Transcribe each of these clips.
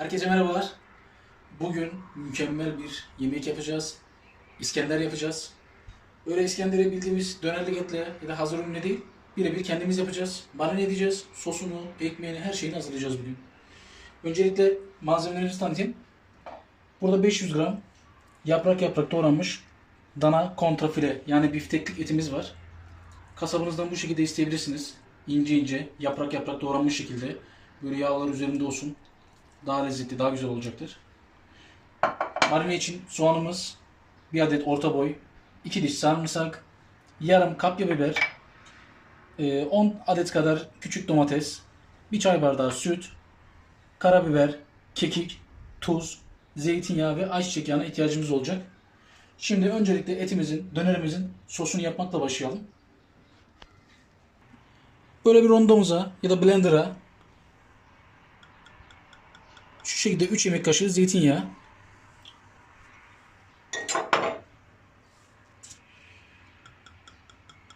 Herkese merhabalar. Bugün mükemmel bir yemek yapacağız. İskender yapacağız. Öyle İskender'i bildiğimiz dönerlik etle ya da hazır ürünle değil, birebir kendimiz yapacağız. Marine edeceğiz. Sosunu, ekmeğini, her şeyini hazırlayacağız bugün. Öncelikle malzemelerimizi tanıtayım. Burada 500 gram yaprak yaprak doğranmış dana kontrafile yani bifteklik etimiz var. Kasabınızdan bu şekilde isteyebilirsiniz. İnce ince, yaprak yaprak doğranmış şekilde. Böyle yağlar üzerinde olsun. Daha lezzetli, daha güzel olacaktır. Marine için soğanımız, bir adet orta boy, 2 diş sarımsak, yarım kapya biber, e, 10 adet kadar küçük domates, bir çay bardağı süt, karabiber, kekik, tuz, zeytinyağı ve ayçiçek yağına ihtiyacımız olacak. Şimdi öncelikle etimizin, dönerimizin sosunu yapmakla başlayalım. Böyle bir rondomuza ya da blender'a şekilde 3 yemek kaşığı zeytinyağı.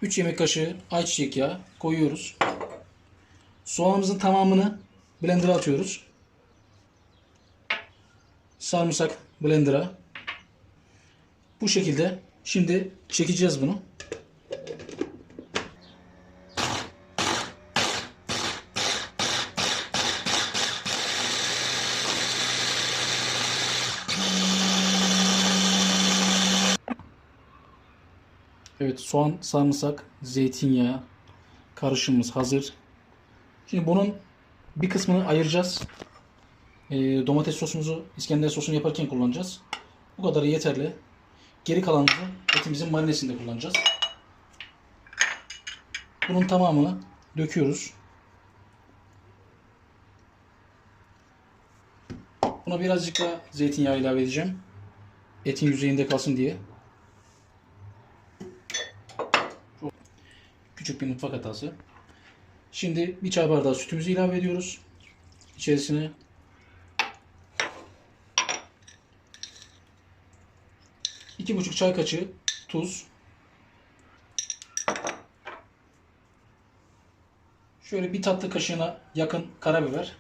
Üç yemek kaşığı ayçiçek yağı koyuyoruz. Soğanımızın tamamını blender'a atıyoruz. Sarımsak blender'a. Bu şekilde şimdi çekeceğiz bunu. Evet soğan, sarımsak, zeytinyağı karışımımız hazır. Şimdi bunun bir kısmını ayıracağız. Ee, domates sosumuzu İskender sosunu yaparken kullanacağız. Bu kadarı yeterli. Geri kalanını etimizin marinesinde kullanacağız. Bunun tamamını döküyoruz. Buna birazcık da zeytinyağı ilave edeceğim. Etin yüzeyinde kalsın diye. Küçük bir mutfak hatası. Şimdi bir çay bardağı sütümüzü ilave ediyoruz. İçerisine iki buçuk çay kaşığı tuz. Şöyle bir tatlı kaşığına yakın karabiber.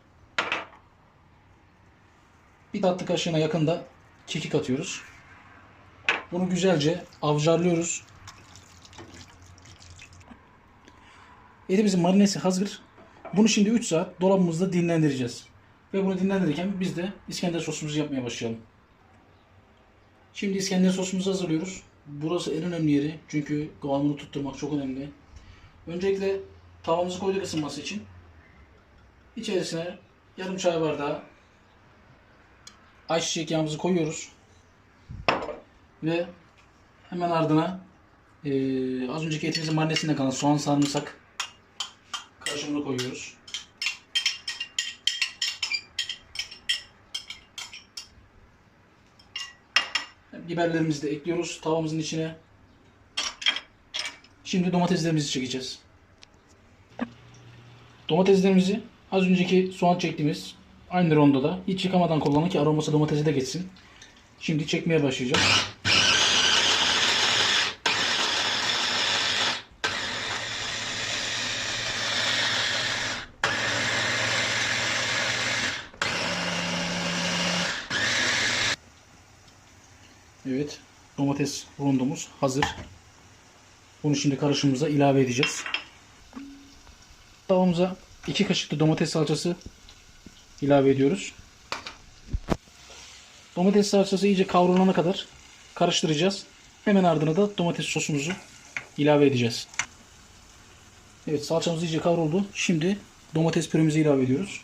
Bir tatlı kaşığına yakın da kekik atıyoruz. Bunu güzelce avcarlıyoruz. Etimizin marinesi hazır. Bunu şimdi 3 saat dolabımızda dinlendireceğiz. Ve bunu dinlendirirken biz de İskender sosumuzu yapmaya başlayalım. Şimdi İskender sosumuzu hazırlıyoruz. Burası en önemli yeri. Çünkü kıvamını tutturmak çok önemli. Öncelikle tavamızı koyduk ısınması için. İçerisine yarım çay bardağı ayçiçek yağımızı koyuyoruz. Ve hemen ardına eee, az önceki etimizin marinesinde kalan soğan sarımsak karışımını koyuyoruz. Biberlerimizi de ekliyoruz tavamızın içine. Şimdi domateslerimizi çekeceğiz. Domateslerimizi az önceki soğan çektiğimiz aynı rondoda hiç yıkamadan kullanın ki aroması domatese de geçsin. Şimdi çekmeye başlayacağız. Evet, domates rondomuz hazır. Bunu şimdi karışımımıza ilave edeceğiz. Tavamıza 2 kaşık da domates salçası ilave ediyoruz. Domates salçası iyice kavrulana kadar karıştıracağız. Hemen ardına da domates sosumuzu ilave edeceğiz. Evet salçamız iyice kavruldu. Şimdi domates püremizi ilave ediyoruz.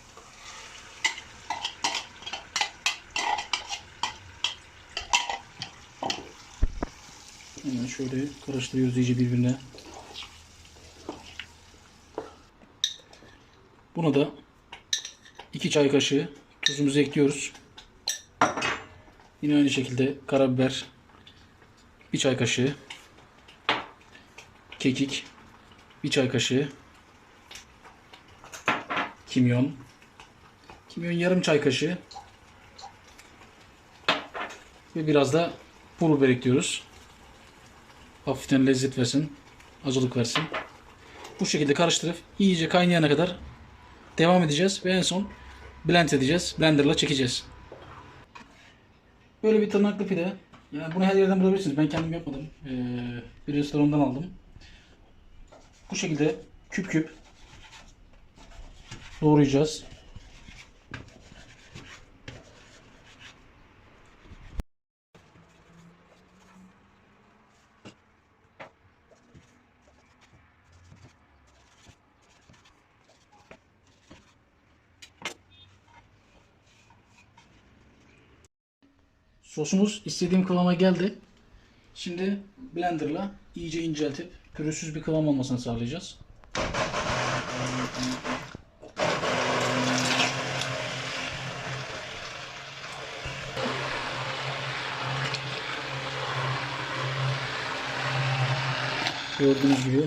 Hemen şöyle karıştırıyoruz iyice birbirine. Buna da 2 çay kaşığı tuzumuzu ekliyoruz. Yine aynı şekilde karabiber 1 çay kaşığı kekik 1 çay kaşığı kimyon kimyon yarım çay kaşığı ve biraz da pul biber ekliyoruz. Hafiften lezzet versin, acılık versin. Bu şekilde karıştırıp iyice kaynayana kadar devam edeceğiz ve en son blend edeceğiz. Blenderla çekeceğiz. Böyle bir tırnaklı pide. Yani bunu her yerden bulabilirsiniz. Ben kendim yapmadım. Ee, bir restorandan aldım. Bu şekilde küp küp doğrayacağız. Sosumuz istediğim kıvama geldi. Şimdi blenderla iyice inceltip pürüzsüz bir kıvam olmasını sağlayacağız. Gördüğünüz gibi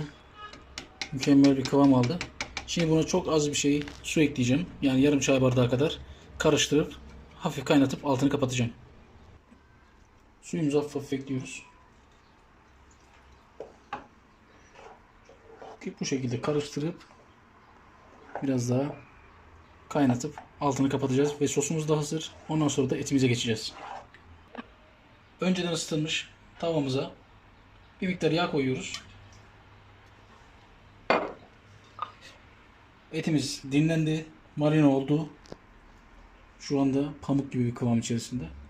mükemmel bir kıvam aldı. Şimdi buna çok az bir şey su ekleyeceğim. Yani yarım çay bardağı kadar karıştırıp hafif kaynatıp altını kapatacağım. Suyumuzu hafif hafif ekliyoruz. Bu şekilde karıştırıp biraz daha kaynatıp altını kapatacağız ve sosumuz da hazır. Ondan sonra da etimize geçeceğiz. Önceden ısıtılmış tavamıza bir miktar yağ koyuyoruz. Etimiz dinlendi, marine oldu. Şu anda pamuk gibi bir kıvam içerisinde.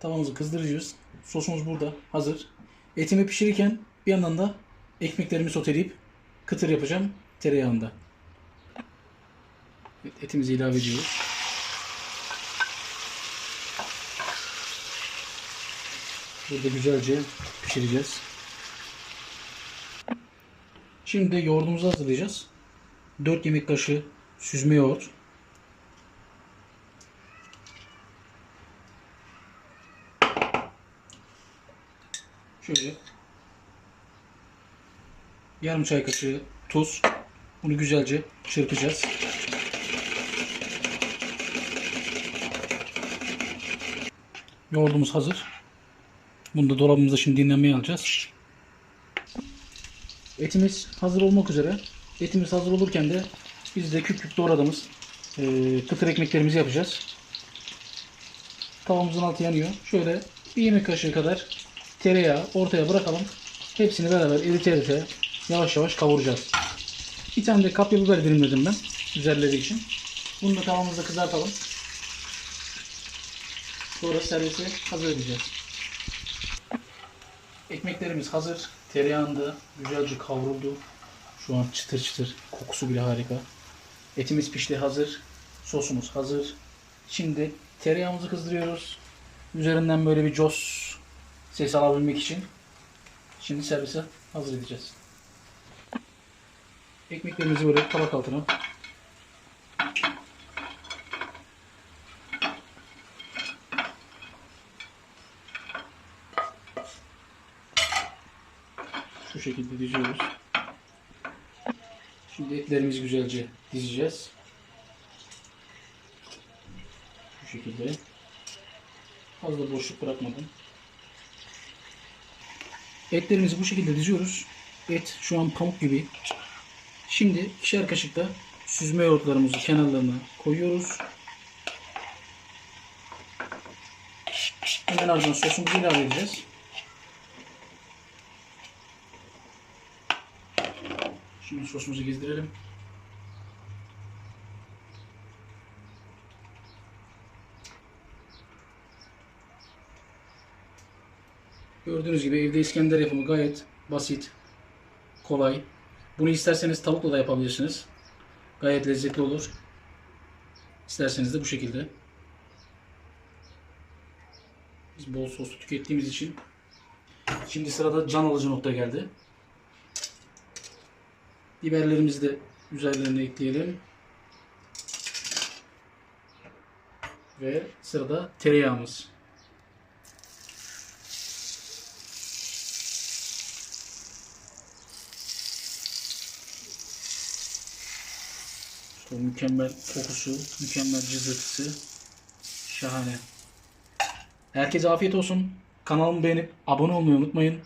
Tavamızı kızdıracağız. Sosumuz burada hazır. Etimi pişirirken bir yandan da ekmeklerimi soteleyip kıtır yapacağım tereyağında. Evet, etimizi ilave ediyoruz. Burada güzelce pişireceğiz. Şimdi de yoğurdumuzu hazırlayacağız. 4 yemek kaşığı süzme yoğurt. Şöyle yarım çay kaşığı tuz. Bunu güzelce çırpacağız. Yoğurdumuz hazır. Bunu da dolabımızda şimdi dinlenmeye alacağız. Etimiz hazır olmak üzere. Etimiz hazır olurken de biz de küp küp doğradığımız e, kıtır ekmeklerimizi yapacağız. Tavamızın altı yanıyor. Şöyle bir yemek kaşığı kadar tereyağı ortaya bırakalım. Hepsini beraber erite erite yavaş yavaş kavuracağız. Bir tane de kapya biber dilimledim ben üzerleri için. Bunu da tavamızda kızartalım. Sonra servise hazır edeceğiz. Ekmeklerimiz hazır. Tereyağında güzelce kavruldu. Şu an çıtır çıtır. Kokusu bile harika. Etimiz pişti hazır. Sosumuz hazır. Şimdi tereyağımızı kızdırıyoruz. Üzerinden böyle bir cos ses alabilmek için. Şimdi servise hazır edeceğiz. Ekmeklerimizi böyle tabak altına şu şekilde diziyoruz. Şimdi etlerimizi güzelce dizeceğiz. Bu şekilde. Fazla boşluk bırakmadan. Etlerimizi bu şekilde diziyoruz. Et şu an pamuk gibi. Şimdi ikişer kaşık da süzme yoğurtlarımızı kenarlarına koyuyoruz. Hemen ardından sosumuzu ilave edeceğiz. Şimdi sosumuzu gezdirelim. Gördüğünüz gibi evde İskender yapımı gayet basit, kolay. Bunu isterseniz tavukla da yapabilirsiniz. Gayet lezzetli olur. İsterseniz de bu şekilde. Biz bol soslu tükettiğimiz için. Şimdi sırada can alıcı nokta geldi. Biberlerimizi de üzerlerine ekleyelim. Ve sırada tereyağımız. O mükemmel kokusu, mükemmel cızırtısı. Şahane. Herkese afiyet olsun. Kanalımı beğenip abone olmayı unutmayın.